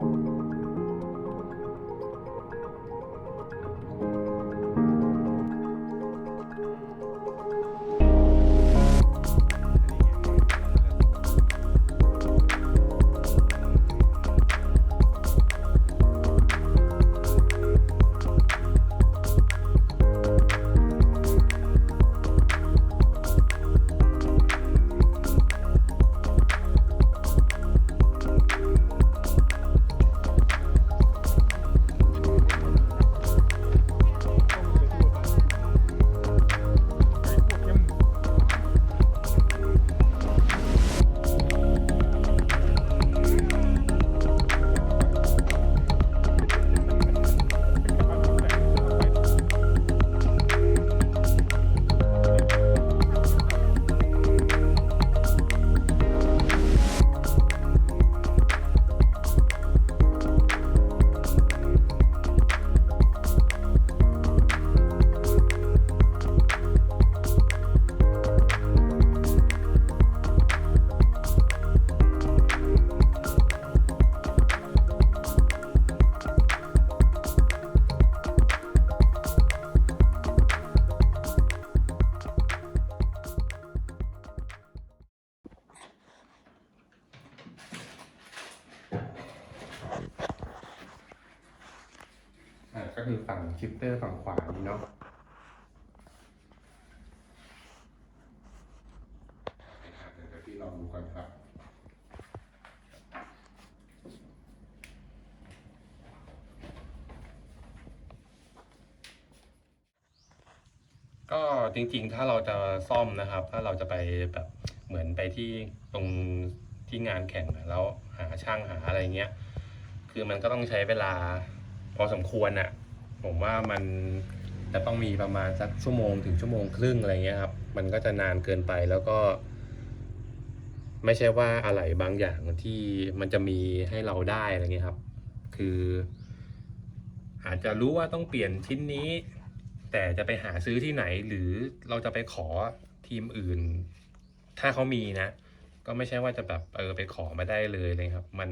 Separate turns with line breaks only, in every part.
うん。 ก็คือฝั่งชิปเตอร์ฝั่งขวานี้เนาะเดี๋ยวพี่ลองดูก่อนครับก็จริงๆ ถ้าเราจะซ่อมนะครับ ถ้าเราจะไปแบบเหมือนไปที่ตรงที่งานแข่งแล้วหาช่างหาอะไรเงี้ย คือมันก็ต้องใช้เวลาพอสมควรอะ ผมว่ามันจะต้องมีประมาณสักชั่วโมงถึงชั่วโมงครึ่งอะไรเงี้ยครับ มันก็จะนานเกินไปแล้วก็ ไม่ใช่ว่าอะไรบางอย่างที่มันจะมีให้เราได้อะไรเงี้ยครับ คือ อาจจะรู้ว่าต้องเปลี่ยนชิ้นนี้ แต่จะไปหาซื้อที่ไหนหรือเราจะไปขอทีมอื่น ถ้าเขามีนะ ก็ไม่ใช่ว่าจะแบบเออไปขอมาได้เลยเลยครับ มัน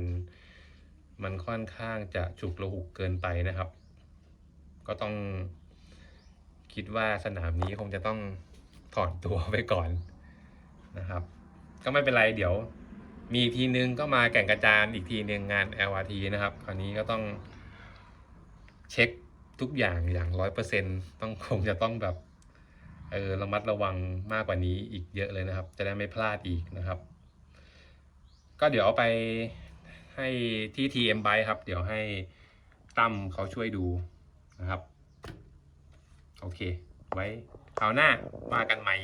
มันค่อนข้างจะฉุกระหุกเกินไปนะครับ ก็ต้องคิดว่าสนามนี้คงจะต้องถอนตัวไปก่อนนะครับ ก็ไม่เป็นไรเดี๋ยวมีทีนึงก็มาแก่งกระจานอีกทีนึงงาน LRT นะครับ คราวนี้ก็ต้องเช็คทุกอย่างอย่างร้อยเปอร์เซ็นต้องคงจะต้องแบบเออระมัดระวังมากกว่านี้อีกเยอะเลยนะครับ จะได้ไม่พลาดอีกนะครับ ก็เดี๋ยวเอาไปให้ที่ TM b y ครับ เดี๋ยวให้ตั้มเขาช่วยดู นะครับ โอเค ไว้คราวหน้ามากันใหม่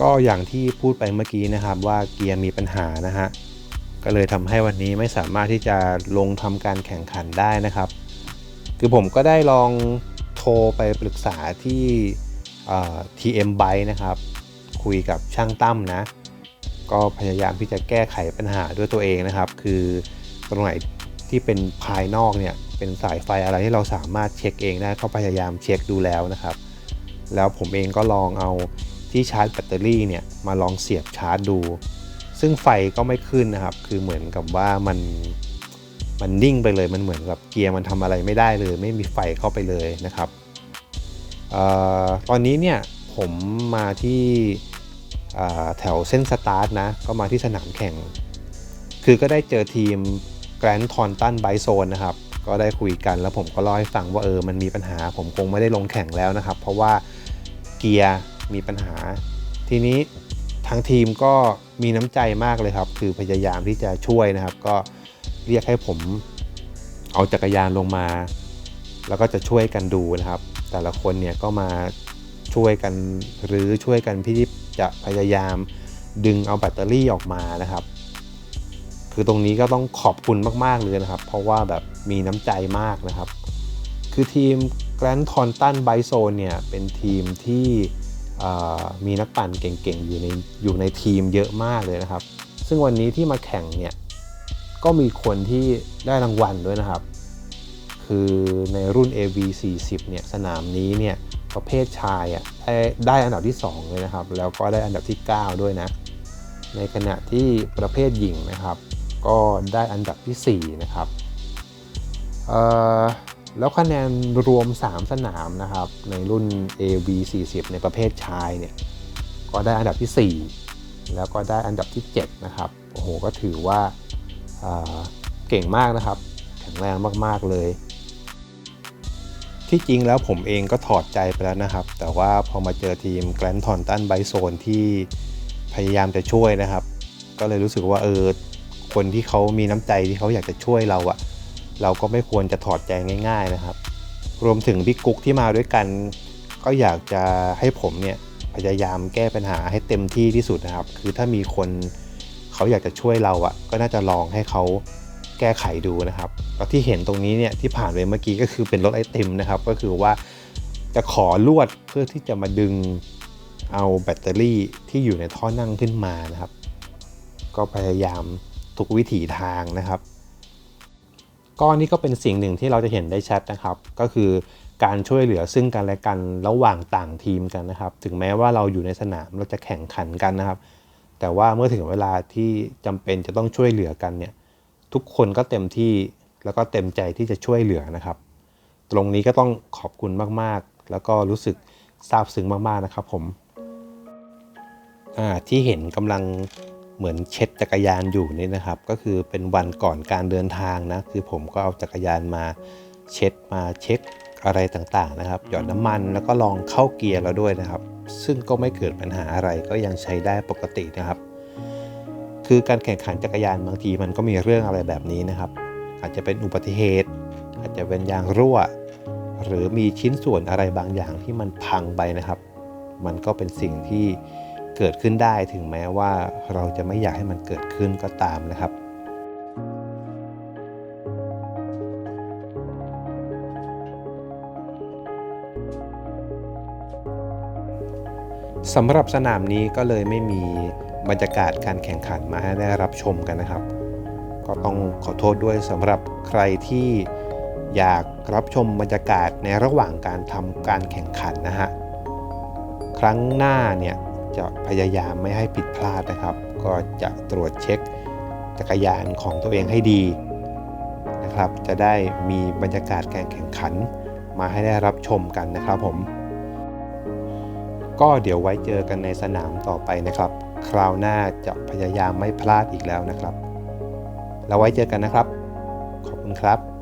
ก็อย่างที่พูดไปเมื่อกี้นะครับว่าเกียร์มีปัญหานะฮะก็เลยทำให้วันนี้ไม่สามารถที่จะลงทำการแข่งขันได้นะครับ คือผมก็ได้ลองโทรไปปรึกษาที่เอ่อ TM b y นะครับ คุยกับช่างตั้มนะ ก็พยายามที่จะแก้ไขปัญหาด้วยตัวเองนะครับ คือตรงไหนที่เป็นภายนอกเนี่ยเป็นสายไฟอะไรที่เราสามารถเช็คเองได้ก็พยายามเช็คดูแล้วนะครับ แล้วผมเองก็ลองเอาที่ชาร์จแบตเตอรี่เนี่ยมาลองเสียบชาร์จดู ซึ่งไฟก็ไม่ขึ้นนะครับ คือเหมือนกับว่ามันมันนิ่งไปเลยมันเหมือนกับเกียร์มันทำอะไรไม่ได้เลย ไม่มีไฟเข้าไปเลยนะครับออตอนนี้เนี่ยผมมาที่ แถวเส้นสตาร์ทนะ ก็มาที่สนามแข่ง คือก็ได้เจอทีมแกรนด์ทอนตันไบโซนนะครับ ก็ได้คุยกันแล้วผมก็เล่าให้ฟังว่าเออมันมีปัญหาผมคงไม่ได้ลงแข่งแล้วนะครับ เพราะว่าเกียร์มีปัญหา ทีนี้ทางทีมก็มีน้ำใจมากเลยครับ คือพยายามที่จะช่วยนะครับ ก็เรียกให้ผมเอาจักรยานลงมา แล้วก็จะช่วยกันดูนะครับ แต่ละคนเนี่ยก็มา ช่วยกันหรือช่วยกันที่จะพยายามดึงเอาแบตเตอรี่ออกมานะครับ คือตรงนี้ก็ต้องขอบคุณมากๆเลยนะครับ เพราะว่าแบบมีน้ำใจมากนะครับ คือทีม Grand t o n t o n b i z o n e เนี่ยเป็นทีมที่มีนักปั่นเก่งๆ อยู่ในอยู่ในทีมเยอะมากเลยนะครับ ซึ่งวันนี้ที่มาแข่งเนี่ยก็มีคนที่ได้รางวัลด้วยนะครับ คือในรุ่น AV 40เนี่ยสนามนี้เนี่ยประเภทชายอะได้ได้อันดับที่ 2 เลยนะครับ แล้วก็ได้อันดับที่ 9 ด้วยนะ ในขณะที่ประเภทหญิงนะครับ ก็ได้อันดับทีสี่4 นะครับเอ่อแล้วคะแนนรวม 3 สนามนะครับ ในรุ่น AV 40ในประเภทชายเนี่ยก็ได้อันดับที่ 4 แล้วก็ได้อันดับที่ 7 นะครับโอ้โหก็ถือว่าเก่งมากนะครับ แข็งแรงมาก ๆ เลย ที่จริงแล้วผมเองก็ถอดใจไปแล้วนะครับ แต่ว่าพอมาเจอทีมแกรนทอนตันไบโซนที่พยายามจะช่วยนะครับ ก็เลยรู้สึกว่าเออคนที่เขามีน้ำใจที่เขาอยากจะช่วยเราอะเราก็ไม่ควรจะถอดใจง่าย ๆนะครับ รวมถึงพี่กุ๊กที่มาด้วยกัน ก็อยากจะให้ผมเนี่ยพยายามแก้ปัญหาให้เต็มที่ที่สุดนะครับ คือถ้ามีคนเขาอยากจะช่วยเราอะก็น่าจะลองให้เขา แก้ไขดูนะครับแล้วที่เห็นตรงนี้เนี่ยที่ผ่านไปเมื่อกี้ก็คือเป็นรถไอติมนะครับ ก็คือว่าจะขอลวดเพื่อที่จะมาดึงเอาแบตเตอรี่ที่อยู่ในท่อนั่งขึ้นมานะครับ ก็พยายามทุกวิถีทางนะครับก็นี่ก็เป็นสิ่งหนึ่งที่เราจะเห็นได้ชัดนะครับ ก็คือการช่วยเหลือซึ่งกันและกันระหว่างต่างทีมกันนะครับ ถึงแม้ว่าเราอยู่ในสนามเราจะแข่งขันกันนะครับ แต่ว่าเมื่อถึงเวลาที่จำเป็นจะต้องช่วยเหลือกันเนี่ย ทุกคนก็เต็มที่แล้วก็เต็มใจที่จะช่วยเหลือนะครับ ตรงนี้ก็ต้องขอบคุณมากๆ แล้วก็รู้สึกซาบซึ้งมากๆนะครับผมที่เห็นกำลังเหมือนเช็ดจักรยานอยู่นี่นะครับ ก็คือเป็นวันก่อนการเดินทางนะคือผมก็เอาจักรยานมาเช็ดมาเช็คอะไรต่างๆนะครับ หยอดน้ำมันแล้วก็ลองเข้าเกียร์แล้วด้วยนะครับ ซึ่งก็ไม่เกิดปัญหาอะไรก็ยังใช้ได้ปกตินะครับ คือการแข่งขันจักรยานบางทีมันก็มีเรื่องอะไรแบบนี้นะครับ อาจจะเป็นอุบัติเหตุ อาจจะเป็นยางรั่ว หรือมีชิ้นส่วนอะไรบางอย่างที่มันพังไปนะครับ มันก็เป็นสิ่งที่เกิดขึ้นได้ถึงแม้ว่าเราจะไม่อยากให้มันเกิดขึ้นก็ตามนะครับสำหรับสนามนี้ก็เลยไม่มี บรรยากาศการแข่งขันมาให้ได้รับชมกันนะครับ ก็ต้องขอโทษด้วยสำหรับใครที่อยากรับชมบรรยากาศในระหว่างการทำการแข่งขันนะฮะครั้งหน้าเนี่ยจะพยายามไม่ให้ผิดพลาดนะครับ ก็จะตรวจเช็คจักรยานของตัวเองให้ดีนะครับ จะได้มีบรรยากาศการแข่งขันมาให้ได้รับชมกันนะครับผม ก็เดี๋ยวไว้เจอกันในสนามต่อไปนะครับ คราวหน้าจะพยายามไม่พลาดอีกแล้วนะครับ แล้วไว้เจอกันนะครับ ขอบคุณครับ